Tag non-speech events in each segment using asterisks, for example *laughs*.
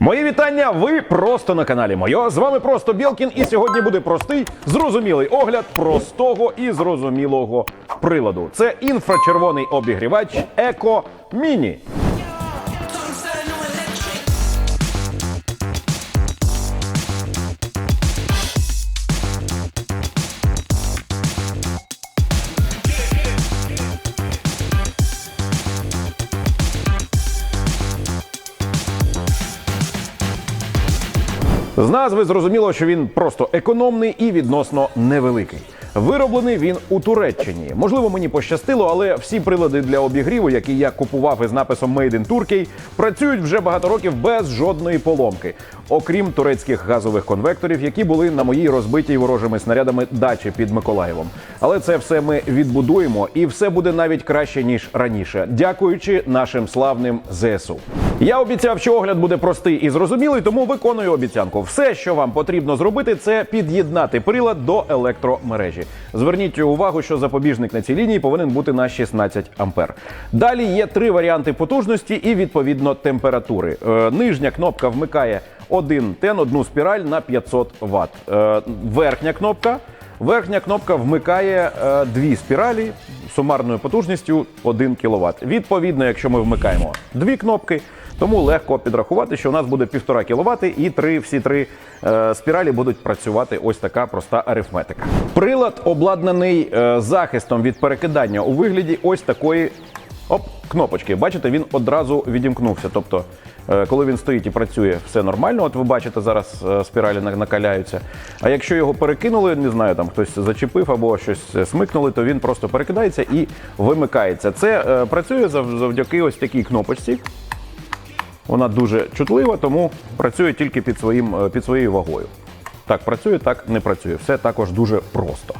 Мої вітання! Ви просто на каналі Мойо. З вами просто Білкін, і сьогодні буде простий, зрозумілий огляд простого і зрозумілого приладу. Це інфрачервоний обігрівач Еко Міні. З назви зрозуміло, що він просто економний і відносно невеликий. Вироблений він у Туреччині. Можливо, мені пощастило, але всі прилади для обігріву, які я купував із написом Made in Turkey, працюють вже багато років без жодної поломки, окрім турецьких газових конвекторів, які були на моїй розбитій ворожими снарядами дачі під Миколаєвом. Але це все ми відбудуємо, і все буде навіть краще ніж раніше, дякуючи нашим славним ЗСУ. Я обіцяв, що огляд буде простий і зрозумілий, тому виконую обіцянку. Все, що вам потрібно зробити, це під'єднати прилад до електромережі. Зверніть увагу, що запобіжник на цій лінії повинен бути на 16 ампер. Далі є три варіанти потужності і відповідно температури. Е, нижня кнопка вмикає один тен, одну спіраль на 500 Вт. Е, верхня кнопка. Верхня кнопка вмикає е, дві спіралі сумарною потужністю 1 кВт. Відповідно, якщо ми вмикаємо дві кнопки, тому легко підрахувати, що у нас буде 1,5 кВт і три, всі три е, спіралі будуть працювати. Ось така проста арифметика. Прилад обладнаний е, захистом від перекидання у вигляді ось такої оп, кнопочки. Бачите, він одразу відімкнувся. Тобто, коли він стоїть і працює, все нормально. От ви бачите, зараз е, спіралі накаляються. А якщо його перекинули, не знаю, там хтось зачепив або щось е, смикнули, то він просто перекидається і вимикається. Це е, працює завдяки ось такій кнопочці. Вона дуже чутлива, тому працює тільки під, своїм, е, під своєю вагою. Так працює, так не працює. Все також дуже просто.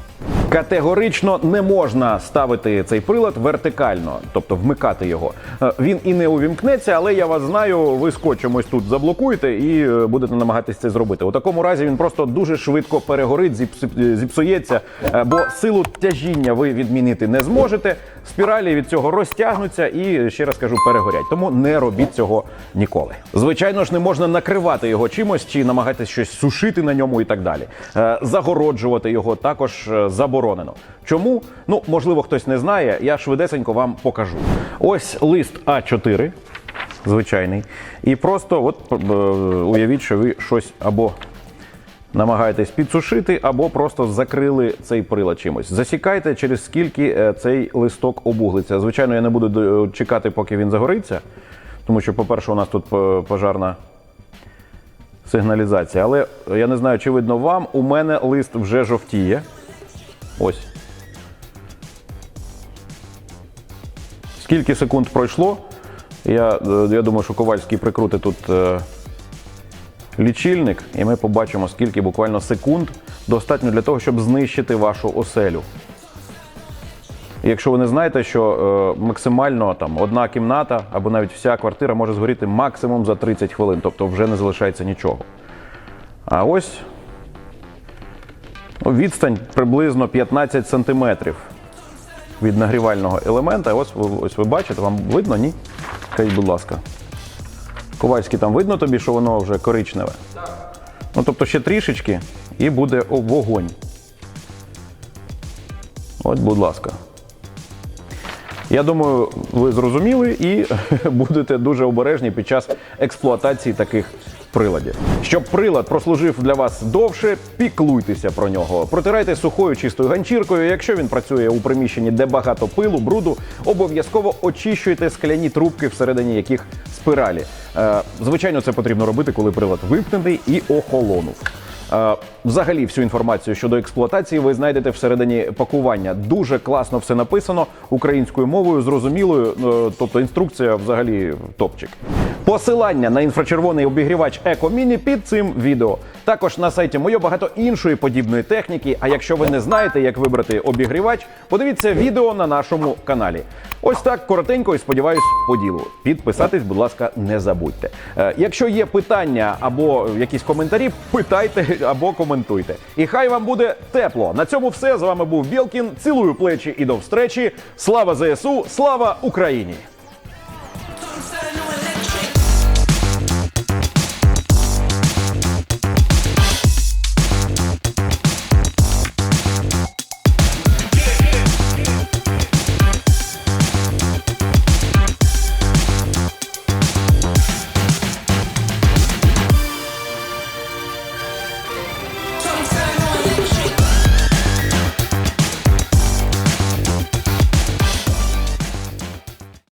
Категорично не можна ставити цей прилад вертикально, тобто вмикати його. Е, Він і не увімкнеться, але я вас знаю, ви скотчем ось тут заблокуєте і е, будете намагатись це зробити. У такому разі він просто дуже швидко перегорить, зіпсу- зіпсується, е, бо силу тяжіння ви відмінити не зможете. Спіралі від цього розтягнуться і ще раз кажу, перегорять. Тому не робіть цього ніколи. Звичайно ж, не можна накривати його чимось чи намагатись щось сушити на ньому і так далі. Е, Загороджувати його також е, заборонено. Чому? Ну можливо, хтось не знає. Я швидесенько вам покажу. Ось лист А4, звичайний, і просто от е, уявіть, що ви щось або намагаєтесь підсушити або просто закрили цей прилад чимось. Засікайте, через скільки е, цей листок обуглиться. Звичайно, я не буду чекати, поки він загориться, тому що, по-перше, у нас тут е, пожарна сигналізація. Але я не знаю, чи видно вам, у мене лист вже жовтіє. Ось. Скільки секунд пройшло? Я, е, я думаю, що Ковальський прикрутить тут. е, лічильник, і ми побачимо, скільки буквально секунд достатньо для того, щоб знищити вашу оселю. Якщо ви не знаєте, що е, максимально там одна кімната або навіть вся квартира може згоріти максимум за 30 хвилин, тобто вже не залишається нічого. А ось відстань приблизно 15 сантиметрів від нагрівального елемента. Ось, ось ви бачите, вам видно, ні? Скажіть, будь ласка. Ковальський, там видно тобі, що воно вже коричневе? Так. Ну, тобто ще трішечки і буде вогонь. От, будь ласка. Я думаю, ви зрозуміли і *laughs* будете дуже обережні під час експлуатації таких приладів. Щоб прилад прослужив для вас довше, піклуйтеся про нього. Протирайте сухою чистою ганчіркою. Якщо він працює у приміщенні, де багато пилу, бруду, обов'язково очищуйте скляні трубки, всередині яких спиралі. Е, звичайно, це потрібно робити, коли прилад вимкнений і охолонув. Е, Взагалі, всю інформацію щодо експлуатації ви знайдете всередині пакування. Дуже класно все написано українською мовою, зрозумілою. е, Тобто інструкція взагалі топчик. Посилання на інфрачервоний обігрівач Eco Mini під цим відео. Також на сайті моє багато іншої подібної техніки. А якщо ви не знаєте, як вибрати обігрівач, подивіться відео на нашому каналі. Ось так коротенько і сподіваюсь по ділу. Підписатись, будь ласка, не забудьте. Е, Якщо є питання або якісь коментарі, питайте або коментуйте. І хай вам буде тепло. На цьому все з вами був Білкін. Цілую плечі і до встречі. Слава ЗСУ, слава Україні!